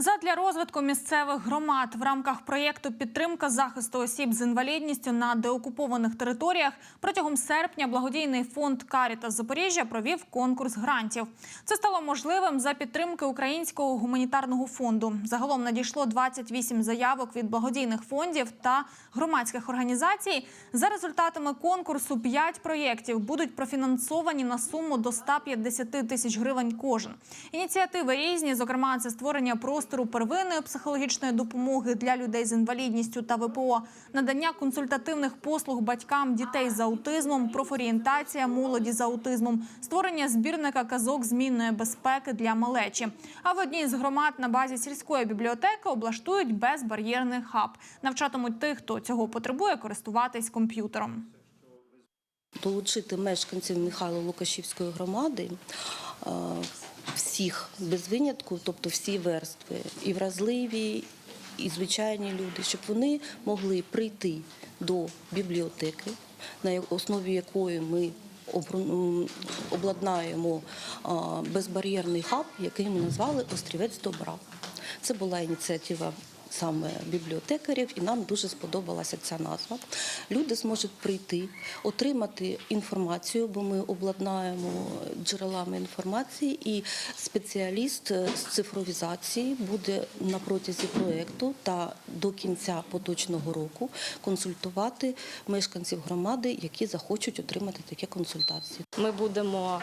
Задля розвитку місцевих громад в рамках проєкту підтримка захисту осіб з інвалідністю на деокупованих територіях протягом серпня благодійний фонд Каріта Запоріжжя провів конкурс грантів. Це стало можливим за підтримки Українського гуманітарного фонду. Загалом надійшло 28 заявок від благодійних фондів та громадських організацій. За результатами конкурсу 5 проєктів будуть профінансовані на суму до 150 тисяч гривень кожен. Ініціативи різні, зокрема, це створення простору первинної психологічної допомоги для людей з інвалідністю та ВПО, надання консультативних послуг батькам дітей з аутизмом, профорієнтація молоді з аутизмом, створення збірника казок змінної безпеки для малечі. А в одній з громад на базі сільської бібліотеки облаштують безбар'єрний хаб, навчатимуть тих, хто цього потребує, користуватись комп'ютером. Долучити мешканців Михайло Лукашівської громади е, всіх без винятку, тобто всі верстви, і вразливі, і звичайні люди, щоб вони могли прийти до бібліотеки, на основі якої ми обладнаємо безбар'єрний хаб, який ми назвали Острівець добра. Це була ініціатива саме бібліотекарів, і нам дуже сподобалася ця назва. Люди зможуть прийти, отримати інформацію, бо ми обладнаємо джерелами інформації, і спеціаліст е, з цифровізації буде на протязі проєкту та до кінця поточного року консультувати мешканців громади, які захочуть отримати такі консультації. Ми будемо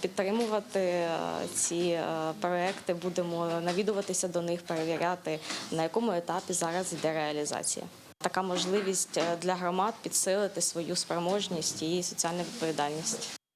підтримувати ці проекти, будемо навідуватися до них, перевіряти, на якому етапі зараз йде реалізація. Така можливість е, для громад підсилити свою спроможність і соціальну відповідальність.